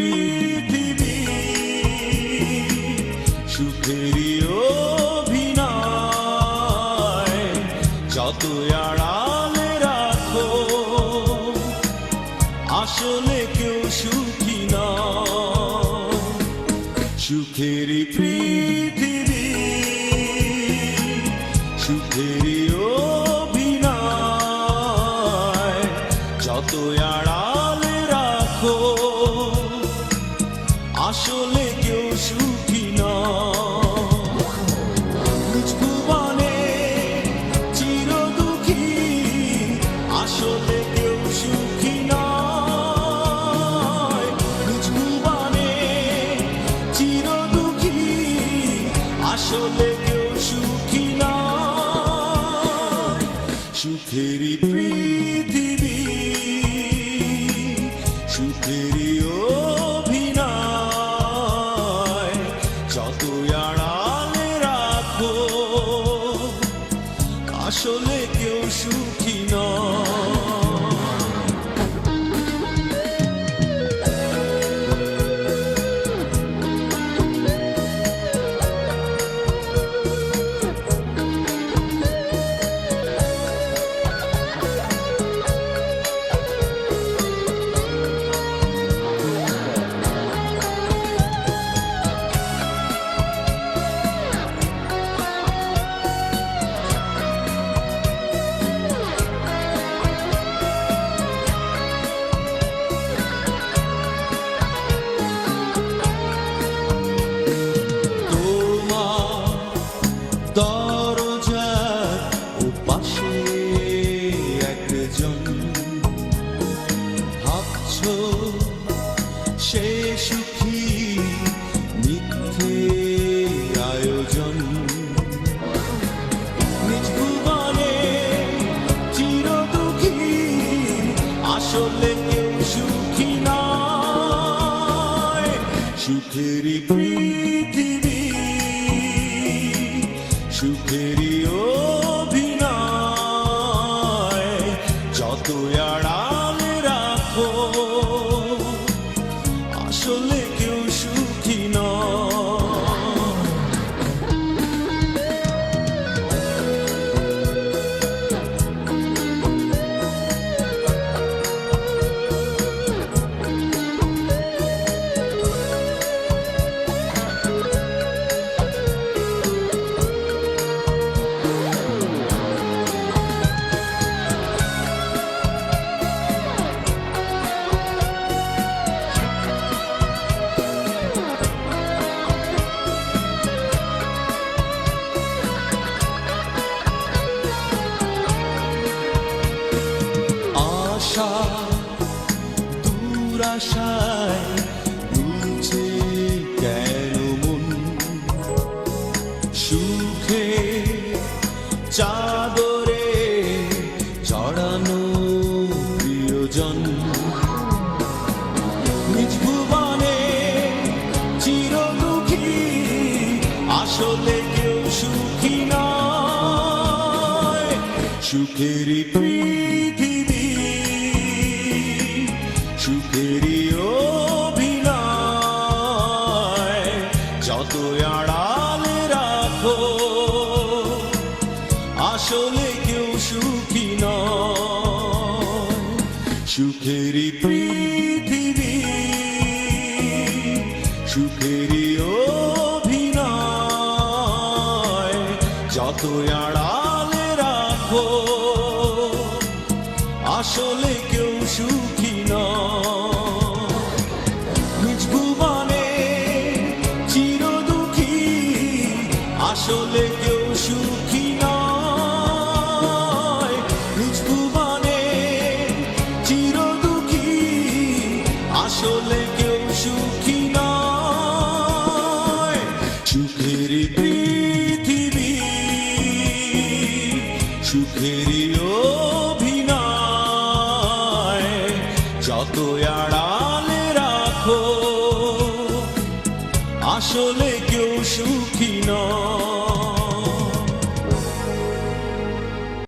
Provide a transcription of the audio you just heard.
পৃথিবী। সুখেরই অভিনয়, যত আড়ালে রাখো। আসলে কেউ সুখী নয়। সুখেরই পৃথিবী, সুখেরই অভিনয়, যত আড়ালে আসলে কেউ সুখী নিজ ভুবনে চির দুঃখী আসলে কেউ সুখী নয়। ভুবনে চির দুঃখী আসলে কেউ সুখী নয়। সুখেরই পৃথিবী, সুখেরই অভিনয় সুখী নয়। ভাবছ সে সুখী আয়োজন। চির দুঃখী আসলে সুখী পৃথিবী সুখেরই পৃথিবী সুখেরই অভিনয় যত আড়ালে রাখো, আসলে কেউ সুখী নয়। সুখেরই পৃথিবী সুখেরই অভিনয় যত আড়ালে আসলে কেউ সুখী সুখেরই অভিনয় যত আড়ালে রাখো। আসলে